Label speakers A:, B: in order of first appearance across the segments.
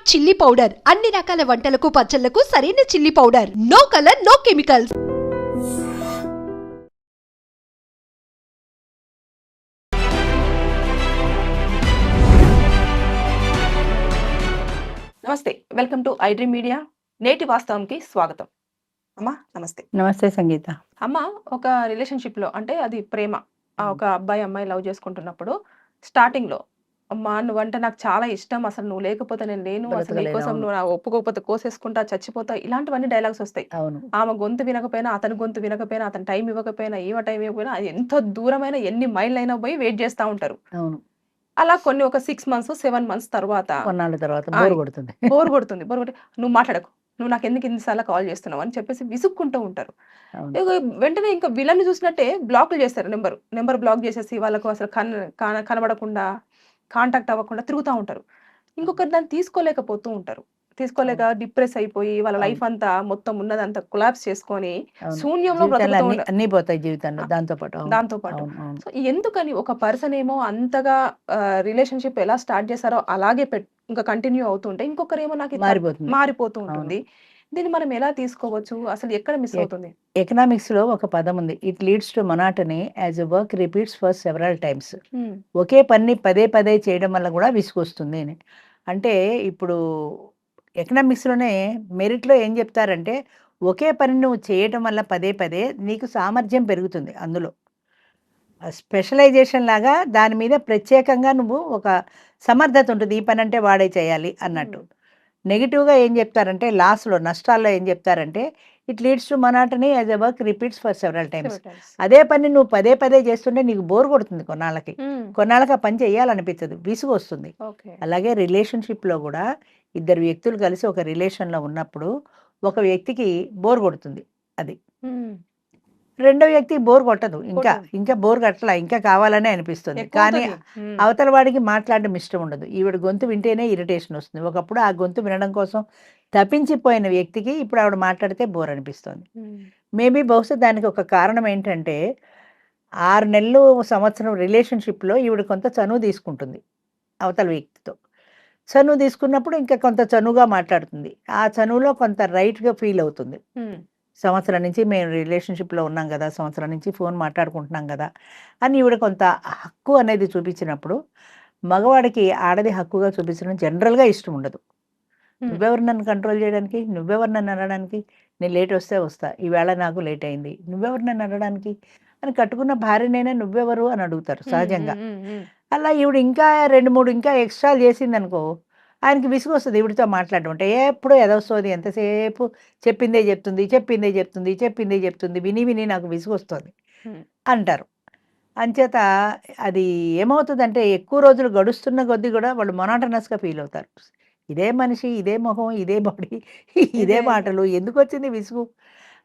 A: Trademark chilli powder. అన్ని రకాల వంటలకు పచ్చళ్ళకు సరైన chilli powder. No colour no chemicals.
B: నమస్తే. Welcome to iDream media. నేటి వాస్తవంకి స్వాగతం. అమ్మా నమస్తే.
C: నమస్తే సంగీత.
B: అమ్మ ఒక రిలేషన్షిప్లో అంటే అది ప్రేమ. ఒక అబ్బాయి అమ్మాయి లవ్ చేసుకుంటున్నప్పుడు స్టార్టింగ్లో అమ్మా! నువ్వంటే నాకు చాలా ఇష్టం. అసలు నువ్వు లేకపోతే నేను లేను. అసలు
C: బ్రతకలేను,
B: నీకోసం
C: అవును.
B: నువ్వు నా ఒప్పుకోకపోతే కోసేసుకుంటా చచ్చిపోతా ఇలాంటివన్నీ డైలాగ్స్ వస్తాయి.
C: అవును.
B: ఆమె గొంతు వినకపోయినా అతని గొంతు వినకపోయినా అతని టైం ఇవ్వకపోయినా ఈమె టైం ఇవ్వకపోయినా అది ఎంత దూరమైన ఎన్ని మైళ్ళు అయినా పోయి వెయిట్ చేస్తూ ఉంటారు.
C: అవును.
B: అలా కొన్ని ఒక సిక్స్ మంత్స్ సెవెన్ మంత్స్ తర్వాత
C: కొన్నాళ్ళ తర్వాత
B: ఆ,
C: బోర్ కొడుతుంది.
B: బోర్ కొడుతుంది. బోర్ కొట్టి నువ్వు మాట్లాడకు. నువ్వు నాకు ఎందుకు ఇన్నిసార్లు కాల్ చేస్తున్నావు? అని చెప్పేసి విసుక్కుంటూ ఉంటారు.
C: అవును.
B: ఇక వెంటనే ఇంకా విలన్ చూసినట్టే బ్లాక్లు చేస్తారు నెంబర్. నెంబర్ బ్లాక్ చేసేసి వాళ్ళకు అసలు కన్ కాన- కనబడకుండా కాంటాక్ట్ అవ్వకుండా తిరుగుతూ ఉంటారు. ఇంకొకరు దాన్ని తీసుకోలేకపోతూ ఉంటారు. తీసుకోలేక డిప్రెస్ అయిపోయి వాళ్ళ. లైఫ్ అంతా మొత్తం ఉన్నదంతా కొలాప్స్ చేసుకొని. శూన్యంలో
C: అన్ని పోతాయి జీవితంలో. దాంతో పాటు.
B: దాంతో పాటు. సో ఎందుకని ఒక పర్సన్ ఏమో అంతగా రిలేషన్షిప్ ఎలా స్టార్ట్ చేశారో అలాగే పెట్ ఇంకా కంటిన్యూ అవుతుంటే ఇంకొకరు ఏమో నాకు
C: మారిపోతుంది.
B: మారిపోతూ ఉంటుంది. దీన్ని మనం ఎలా తీసుకోవచ్చు? అసలు ఎక్కడ మిస్ అవుతుంది?
C: ఎకనామిక్స్లో ఒక పదం ఉంది. It leads to monotony as a work repeats for several times ఒకే పని పదే పదే చేయడం వల్ల కూడా విసుగొస్తుంది అని. అంటే ఇప్పుడు ఎకనామిక్స్లోనే మెరిట్లో ఏం చెప్తారంటే ఒకే పని నువ్వు చేయటం వల్ల పదే పదే నీకు సామర్థ్యం పెరుగుతుంది అందులో. స్పెషలైజేషన్ లాగా దాని మీద ప్రత్యేకంగా నువ్వు ఒక సమర్థత ఉంటుంది. ఈ పని అంటే వాడే చేయాలి అన్నట్టు. నెగిటివ్గా ఏం చెప్తారంటే లాస్లో నష్టాల్లో ఏం చెప్తారంటే it leads to monotony as a work repeats for several times. అదే పని నువ్వు పదే పదే చేస్తుంటే నీకు బోర్ కొడుతుంది కొన్నాళ్ళకి. కొన్నాళ్ళకి ఆ పని చేయాలనిపించదు విసుగు వస్తుంది. అలాగే రిలేషన్షిప్లో కూడా ఇద్దరు వ్యక్తులు కలిసి ఒక రిలేషన్లో ఉన్నప్పుడు ఒక వ్యక్తికి బోర్ కొడుతుంది అది. రెండో వ్యక్తి బోర్ కొట్టదు ఇంకా. ఇంకా బోర్ కొట్టలా ఇంకా కావాలనే అనిపిస్తుంది. కానీ అవతల వాడికి మాట్లాడడం ఇష్టం ఉండదు. ఈవిడ గొంతు వింటేనే ఇరిటేషన్ వస్తుంది. ఒకప్పుడు ఆ గొంతు వినడం కోసం తప్పించిపోయిన వ్యక్తికి ఇప్పుడు ఆవిడ మాట్లాడితే బోర్ అనిపిస్తుంది. మేబీ బహుశా దానికి ఒక కారణం ఏంటంటే ఆరు నెలలు సంవత్సరం రిలేషన్షిప్లో ఈవిడ కొంత చనువు తీసుకుంటుంది అవతల వ్యక్తితో. చనువు తీసుకున్నప్పుడు ఇంకా కొంత చనువుగా మాట్లాడుతుంది. ఆ చనువులో కొంత రైట్గా ఫీల్ అవుతుంది. సంవత్సరం నుంచి మేము రిలేషన్షిప్లో ఉన్నాం కదా సంవత్సరం నుంచి ఫోన్ మాట్లాడుకుంటున్నాం కదా అని ఈవిడ కొంత హక్కు అనేది చూపించినప్పుడు మగవాడికి ఆడది హక్కుగా చూపించడం జనరల్గా ఇష్టం ఉండదు. నువ్వెవరు నన్ను కంట్రోల్ చేయడానికి? నువ్వెవరు నన్ను అనడానికి? నేను లేట్ వస్తే వస్తా ఈవేళ నాకు లేట్ అయింది నువ్వెవరు నన్ను అనడానికి అని కట్టుకున్న భార్యనైనా నువ్వెవరు అని అడుగుతారు సహజంగా. అలా ఈవిడ ఇంకా రెండు మూడు ఇంకా ఎక్స్ట్రా చేసింది అనుకో ఆయనకి విసుగు వస్తుంది ఈవిడితో మాట్లాడడం అంటే ఎప్పుడూ ఎదవస్తుంది ఎంతసేపు చెప్పిందే చెప్తుంది చెప్పిందే చెప్తుంది చెప్పిందే చెప్తుంది విని విని నాకు విసుగు వస్తుంది. అంటారు. అంచేత అది ఏమవుతుందంటే ఎక్కువ రోజులు గడుస్తున్న కొద్దీ కూడా వాళ్ళు మొనాటనస్గా ఫీల్ అవుతారు ఇదే మనిషి ఇదే మొహం ఇదే బాడీ ఇదే. మాటలు ఎందుకు వచ్చింది విసుగు?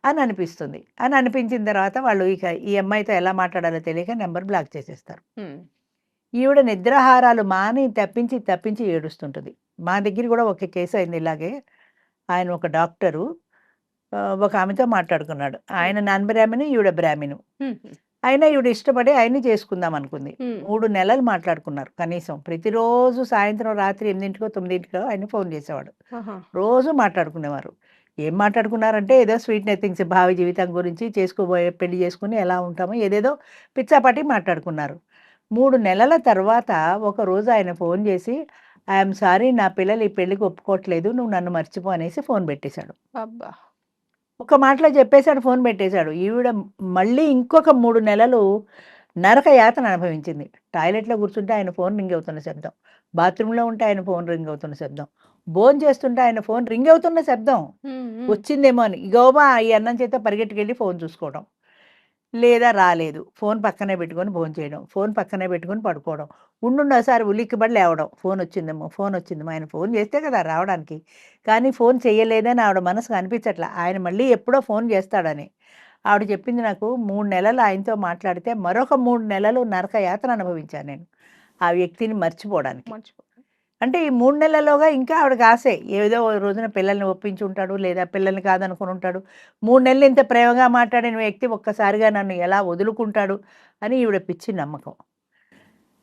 C: అని అనిపిస్తుంది. అని అనిపించిన తర్వాత వాళ్ళు ఇక ఈ అమ్మాయితో ఎలా మాట్లాడాలో తెలియక నెంబర్ బ్లాక్ చేసేస్తారు. ఈవిడ నిద్రాహారాలు మాని తప్పించి తప్పించి ఏడుస్తుంటుంది. మా దగ్గర కూడా ఒక కేసు అయింది ఇలాగే. ఆయన ఒక డాక్టరు. ఒక ఆమెతో మాట్లాడుకున్నాడు. ఆయన నాన్ బ్రాహ్మణు ఈవిడ బ్రాహ్మణు
B: ఉమ్,
C: అయినా ఈవిడ ఇష్టపడి ఆయన్ని చేసుకుందాం అనుకుంది. మూడు నెలలు మాట్లాడుకున్నారు కనీసం. ప్రతిరోజు సాయంత్రం రాత్రి ఎనిమిదింటికో తొమ్మిదింటికో ఆయన ఫోన్ చేసేవాడు. రోజు మాట్లాడుకునేవారు. ఏం మాట్లాడుకున్నారంటే ఏదో స్వీట్ నథింగ్స్ భావి జీవితం గురించి చేసుకోబోయే పెళ్ళి చేసుకుని ఎలా ఉంటామో ఏదేదో పిచ్చాపాటి మాట్లాడుకున్నారు. మూడు నెలల తర్వాత ఒక రోజు ఆయన ఫోన్ చేసి ఐఎమ్ సారీ నా పిల్లలు ఈ పెళ్ళికి ఒప్పుకోవట్లేదు నువ్వు నన్ను మర్చిపో అనేసి ఫోన్ పెట్టేశాడు.
B: అబ్బా!
C: ఒక మాటలో చెప్పేశాడు ఫోన్ పెట్టేశాడు. ఈవిడ మళ్ళీ ఇంకొక మూడు నెలలు నరక యాతన అనుభవించింది. టాయిలెట్లో కూర్చుంటే ఆయన ఫోన్ రింగ్ అవుతున్న శబ్దం. బాత్రూంలో ఉంటే ఆయన ఫోన్ రింగ్ అవుతున్న శబ్దం. భోజనం చేస్తుంటే ఆయన ఫోన్ రింగ్ అవుతున్న శబ్దం. వచ్చిందేమో అని. ఇగోబా ఈ అన్నం చేత పరిగెట్టుకెళ్ళి ఫోన్ చూసుకోవడం లేదా రాలేదు. ఫోన్ పక్కనే పెట్టుకొని ఫోన్ చేయడం ఫోన్ పక్కనే పెట్టుకొని పడుకోవడం ఉండుండోసారి ఒకసారి ఉలిక్కిబడి లేవడం. ఫోన్ వచ్చిందేమో ఫోన్ వచ్చిందేమో ఆయన ఫోన్ చేస్తే కదా రావడానికి. కానీ ఫోన్ చేయలేదని ఆవిడ మనసుకు అనిపించట్లే. ఆయన మళ్ళీ ఎప్పుడో ఫోన్ చేస్తాడని. ఆవిడ చెప్పింది నాకు మూడు నెలలు ఆయనతో మాట్లాడితే మరొక మూడు నెలలు నరక యాత్ర అనుభవించాను నేను. ఆ వ్యక్తిని మర్చిపోవడానికి.
B: మర్చిపో
C: అంటే ఈ మూడు నెలల్లోగా ఇంకా ఆవిడకి ఆశే ఏదో ఓ రోజున పిల్లల్ని ఒప్పించి ఉంటాడు లేదా పిల్లల్ని కాదనుకుని ఉంటాడు. మూడు నెలలు ఇంత ప్రేమగా మాట్లాడిన వ్యక్తి ఒక్కసారిగా నన్ను ఎలా వదులుకుంటాడు అని ఈవిడ పిచ్చి నమ్మకం.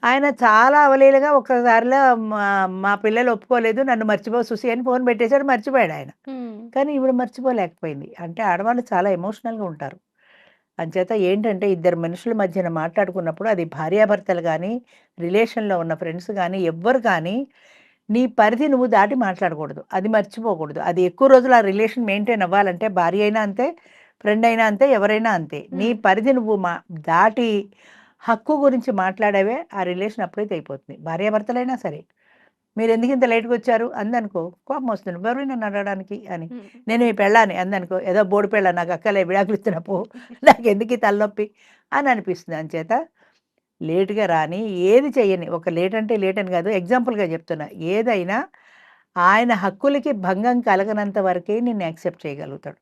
C: ఆయన చాలా అవలీలగా ఒక్కసారిలో మా మా పిల్లలు ఒప్పుకోలేదు నన్ను మర్చిపో సుసి అని ఫోన్ పెట్టేశాడు మర్చిపోయాడు ఆయన. కానీ ఈవిడ మర్చిపోలేకపోయింది. అంటే ఆడవాళ్ళు చాలా ఎమోషనల్గా ఉంటారు. అంచేత ఏంటంటే ఇద్దరు మనుషుల మధ్యన మాట్లాడుకున్నప్పుడు అది భార్యాభర్తలు కానీ రిలేషన్లో ఉన్న ఫ్రెండ్స్ కానీ ఎవ్వరు కానీ నీ పరిధి నువ్వు దాటి మాట్లాడకూడదు. అది మర్చిపోకూడదు. అది ఎక్కువ రోజులు ఆ రిలేషన్ మెయింటైన్ అవ్వాలంటే భార్య అయినా అంతే ఫ్రెండ్ అయినా అంతే ఎవరైనా అంతే. నీ. పరిధి నువ్వు మా దాటి హక్కు గురించి మాట్లాడేవే ఆ రిలేషన్ అప్పుడైతే అయిపోతుంది. భార్యాభర్తలైనా సరే. మీరు ఎందుకు ఇంత లేట్గా వచ్చారు? అందనుకో కోపం వస్తుంది. ఎవరు నన్ను అడగడానికి? అని. నేను ఈ పెళ్ళాని అందనుకో ఏదో బోడి పెళ్ళ నాకు అక్కలే విడాకులు ఇస్తున్నప్పు నాకు ఎందుకు తలనొప్పి? అని అనిపిస్తుంది. అంచేత లేటుగా రాని ఏది చెయ్యని ఒక లేట్ అంటే లేట్ అని కాదు ఎగ్జాంపుల్గా చెప్తున్నా. ఏదైనా ఆయన హక్కులకి భంగం కలగనంత వరకే నిన్ను యాక్సెప్ట్ చేయగలుగుతాడు.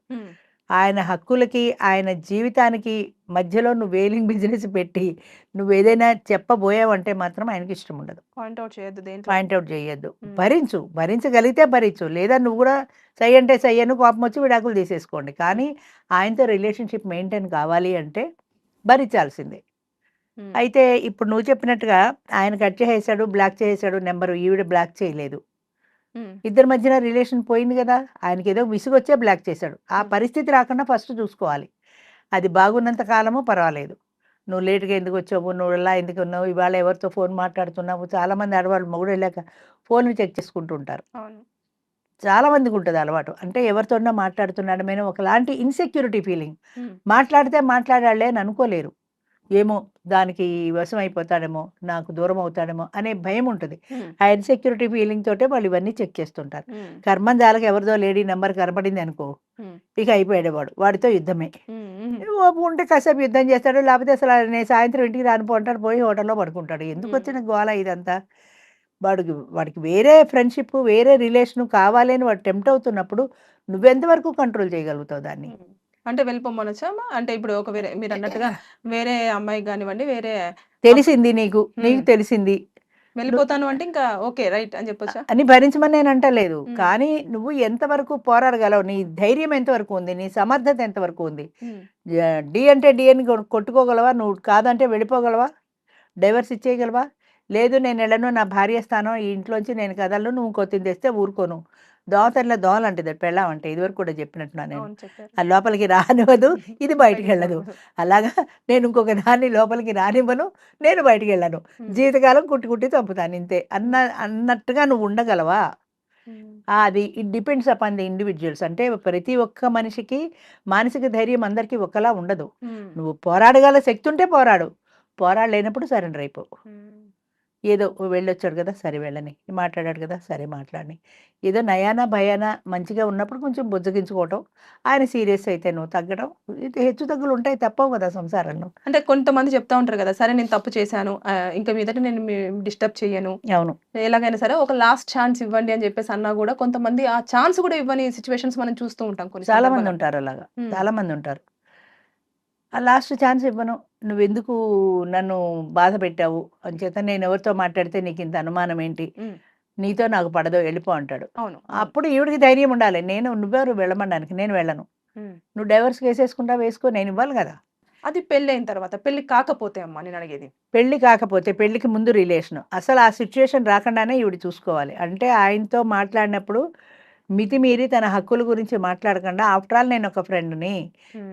C: ఆయన హక్కులకి ఆయన జీవితానికి మధ్యలో నువ్వు వేలింగ్ బిజినెస్ పెట్టి నువ్వు ఏదైనా చెప్పబోయావంటే మాత్రం ఆయనకి ఇష్టం ఉండదు.
B: పాయింట్ అవుట్ చేయొద్దు
C: పాయింట్అవుట్ చేయొద్దు. భరించు. భరించగలిగితే భరించు. లేదా నువ్వు కూడా సై అంటే సై అని కోపం వచ్చి విడాకులు తీసేసుకోండి. కానీ ఆయనతో రిలేషన్షిప్ మెయింటైన్ కావాలి అంటే భరించాల్సిందే. అయితే ఇప్పుడు నువ్వు చెప్పినట్టుగా ఆయన కట్ చేసేసాడు బ్లాక్ చేసేసాడు నెంబరు ఈవిడ బ్లాక్ చేయలేదు. ఇద్దరి మధ్యన రిలేషన్ పోయింది కదా ఆయనకి ఏదో విసుగొచ్చే బ్లాక్ చేశాడు. ఆ. పరిస్థితి రాకుండా ఫస్ట్ చూసుకోవాలి. అది బాగున్నంత కాలము పర్వాలేదు. నువ్వు లేట్గా ఎందుకు వచ్చావు? నువ్వు ఇలా ఎందుకు ఉన్నావు? ఇవాళ ఎవరితో ఫోన్ మాట్లాడుతున్నావు? చాలామంది ఆడవాళ్ళు మొగుడు వెళ్ళాక ఫోన్లు చెక్ చేసుకుంటూ ఉంటారు చాలా మందికి ఉంటుంది అలవాటు. అంటే ఎవరితోనో మాట్లాడుతున్నాడు మేము ఒకలాంటి ఇన్సెక్యూరిటీ ఫీలింగ్. మాట్లాడితే మాట్లాడాలే అని అనుకోలేరు. ఏమో దానికి వశం అయిపోతాడేమో నాకు దూరం అవుతాడేమో అనే భయం ఉంటుంది. ఆ ఇన్సెక్యూరిటీ ఫీలింగ్ తోటే వాళ్ళు ఇవన్నీ చెక్ చేస్తుంటారు
B: ఉమ్.
C: కర్మంజాలకు ఎవరిదో లేడీ నెంబర్ కనపడింది అనుకో. ఇక అయిపోయాడు వాడు వాడితో యుద్ధమే
B: ఉమ్. ఉమ్.
C: ఓ ఉంటే కాసేపు యుద్ధం చేస్తాడు లేకపోతే అసలు నేను సాయంత్రం ఇంటికి రానిపో అంటాడు పోయి హోటల్లో పడుకుంటాడు ఎందుకు. వచ్చిన గోల ఇదంతా వాడికి వాడికి వేరే ఫ్రెండ్షిప్ వేరే రిలేషన్ కావాలి అని వాడు టెంప్ట్ అవుతున్నప్పుడు నువ్వెంతవరకు కంట్రోల్ చేయగలుగుతావు దాన్ని.
B: అంటే వెళ్ళిపోమనొచ్చా? అంటే ఇప్పుడు ఒక వేరే మీరు అన్నట్టుగా వేరే అమ్మాయికి కానివ్వండి వేరే
C: తెలిసింది నీకు నీకు. తెలిసింది.
B: వెళ్ళిపోతాను అంటే ఇంకా ఓకే రైట్ అని చెప్పొచ్చా?
C: అని భరించమని నేను అంటలేదు. కానీ నువ్వు ఎంతవరకు పోరాడగలవు నీ ధైర్యం ఎంతవరకు ఉంది నీ సమర్థత ఎంతవరకు ఉంది? డి అంటే డి అని కొ- కొట్టుకోగలవా? నువ్వు కాదంటే వెళ్ళిపోగలవా? డైవర్స్ ఇచ్చేయగలవా? లేదు నేను వెళ్ళను నా భార్య స్థానం ఈ ఇంట్లోంచి నేను కదలను నువ్వు కొత్తింది తెస్తే ఊరుకోను. దోమతల్లా దోమలు అంటే పెళ్ళాం అంటే ఇదివరకు కూడా చెప్పినట్టున్నా నేను. ఆ లోపలికి రానివ్వదు ఇది బయటికి వెళ్ళదు. అలాగా నేను ఇంకొక దాన్ని లోపలికి రానివ్వను నేను బయటికి వెళ్ళను. జీవితకాలం కుట్టి కుట్టి చంపుతాను ఇంతే. అన్న అన్నట్టుగా నువ్వు ఉండగలవా? అది it depends upon the individuals అంటే ప్రతి ఒక్క మనిషికి మానసిక ధైర్యం అందరికీ ఒకలా ఉండదు. నువ్వు పోరాడగల శక్తి ఉంటే పోరాడు. పోరాడలేనప్పుడు సరెండర్ అయిపో.
B: ఉమ్.
C: ఏదో వెళ్ళొచ్చాడు కదా సరే వెళ్ళని. మాట్లాడాడు కదా సరే మాట్లాడని. ఏదో నయానా భయానా మంచిగా ఉన్నప్పుడు కొంచెం బుజ్జగించుకోవటం ఆయన సీరియస్ అయితే నువ్వు తగ్గడం ఇది హెచ్చు తగ్గులు ఉంటాయి తప్పవు కదా సంసారంలో.
B: అంటే కొంతమంది చెప్తా ఉంటారు కదా సరే నేను తప్పు చేశాను ఇంకా మీదట నేను డిస్టర్బ్ చేయను
C: అవును.
B: ఎలాగైనా సరే ఒక లాస్ట్ ఛాన్స్ ఇవ్వండి అని చెప్పేసి అన్నా కూడా కొంతమంది ఆ ఛాన్స్ కూడా ఇవ్వని సిచ్యువేషన్స్ మనం చూస్తూ ఉంటాం కొన్ని
C: చాలా మంది. ఉంటారు అలాగా. చాలా మంది ఉంటారు. లాస్ట్ ఛాన్స్ ఇవ్వను. నువ్వెందుకు నన్ను బాధ పెట్టావు? అంచేత నేను ఎవరితో మాట్లాడితే నీకు ఇంత అనుమానం ఏంటి. నీతో నాకు పడదో వెళ్ళిపో అంటాడు.
B: అవును.
C: అప్పుడు ఈవిడికి ధైర్యం ఉండాలి. నేను నువ్వెవరు వెళ్ళమనడానికి నేను వెళ్ళను. నువ్వు డైవర్స్ వేసేసుకుంటా వేసుకో నేను ఇవ్వాలి కదా.
B: అది పెళ్ళి అయిన తర్వాత పెళ్ళి కాకపోతే అమ్మా నేను అడిగేది.
C: పెళ్ళి కాకపోతే పెళ్ళికి ముందు రిలేషన్. అసలు ఆ సిచ్యువేషన్ రాకుండానే ఈవిడ చూసుకోవాలి. అంటే ఆయనతో మాట్లాడినప్పుడు మితిమీరి తన హక్కుల గురించి మాట్లాడకుండా ఆఫ్టర్ ఆల్ నేను ఒక ఫ్రెండ్ని.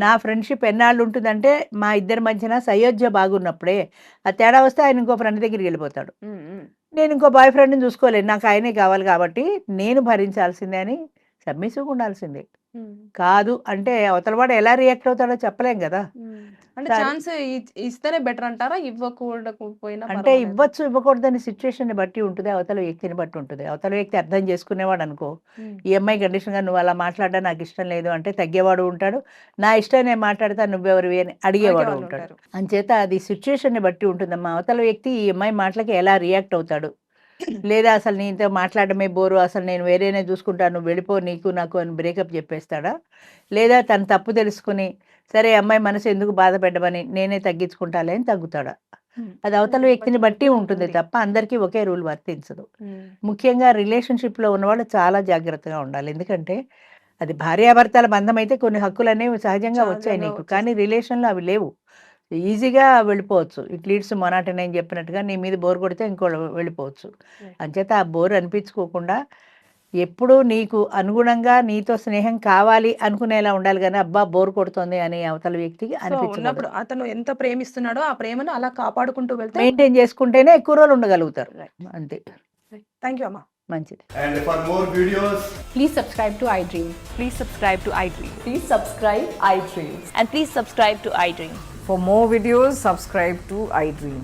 C: నా ఫ్రెండ్షిప్ ఎన్నాళ్ళు ఉంటుందంటే మా ఇద్దరి మధ్యన సయోధ్య బాగున్నప్పుడే ఆ తేడా వస్తే ఆయన ఇంకో ఫ్రెండ్ దగ్గరికి వెళ్ళిపోతాడు. నేను ఇంకో బాయ్ ఫ్రెండ్ని చూసుకోలేను నాకు ఆయనే కావాలి కాబట్టి నేను భరించాల్సిందే అని సబ్మిసివ్గా ఉండాల్సిందే. కాదు అంటే అవతలవాడు ఎలా రియాక్ట్ అవుతాడో చెప్పలేం కదా.
B: అంటే. ఛాన్స్ ఇస్తేనే బెటర్ అంటారా ఇవ్వకూడకపోయినా
C: అంటే? ఇవ్వచ్చు ఇవ్వకూడదని సిచ్యువేషన్ బట్టి ఉంటుంది అవతల వ్యక్తిని బట్టి ఉంటుంది అవతల వ్యక్తి అర్థం చేసుకునేవాడు అనుకో. ఈ అమ్మాయి కండిషన్గా నువ్వు అలా మాట్లాడడం నాకు ఇష్టం లేదు అంటే తగ్గేవాడు ఉంటాడు నా ఇష్టం నేను మాట్లాడతా నువ్వెవరివి అని అడిగేవాడు ఉంటాడు. అంచేత అది సిచ్యువేషన్ని బట్టి ఉంటుందమ్మా అవతల వ్యక్తి ఈ అమ్మాయి మాటలకి ఎలా రియాక్ట్ అవుతాడు లేదా అసలు నీతో మాట్లాడమే బోరు అసలు నేను వేరేనే చూసుకుంటాను నువ్వు వెళ్ళిపో నీకు నాకు అని బ్రేకప్ చెప్పేస్తాడా లేదా తను తప్పు తెలుసుకుని సరే అమ్మాయి మనసు ఎందుకు బాధ పెట్టమని నేనే తగ్గించుకుంటాలే అని తగ్గుతాడా. అది అవతల. వ్యక్తిని బట్టి ఉంటుంది. తప్ప అందరికీ ఒకే రూల్ వర్తించదు. ముఖ్యంగా రిలేషన్షిప్లో ఉన్నవాళ్ళు చాలా జాగ్రత్తగా ఉండాలి ఎందుకంటే అది భార్యాభర్తల బంధం అయితే కొన్ని హక్కులు అనేవి సహజంగా వచ్చాయి నీకు కానీ రిలేషన్లో అవి లేవు ఈజీగా వెళ్ళిపోవచ్చు ఇట్ లీడ్స్ మొనాటి నేను చెప్పినట్టుగా నీ మీద బోర్ కొడితే ఇంకోళ్ళు వెళ్ళిపోవచ్చు అంచేత ఆ బోర్ అనిపించుకోకుండా ఎప్పుడు నీకు అనుగుణంగా నీతో స్నేహం కావాలి అనుకునేలా ఉండాలి కానీ అబ్బా బోర్ కొడుతుంది అని అవతల వ్యక్తికి అనిపించినప్పుడు
B: అతను ఎంత ప్రేమిస్తున్నాడో ఆ ప్రేమను అలా కాపాడుకుంటూ వెళ్తే
C: మెయింటైన్ చేసుకుంటేనే ఎక్కువ రోజులు ఉండగలుగుతారు. అంతే.
B: థ్యాంక్ యూ అమ్మా.
C: మంచిది.
D: And for more videos
E: please subscribe to I
F: dream please subscribe to
E: I dream please
F: subscribe I dream and please
E: subscribe to I dream for more
G: videos subscribe to I dream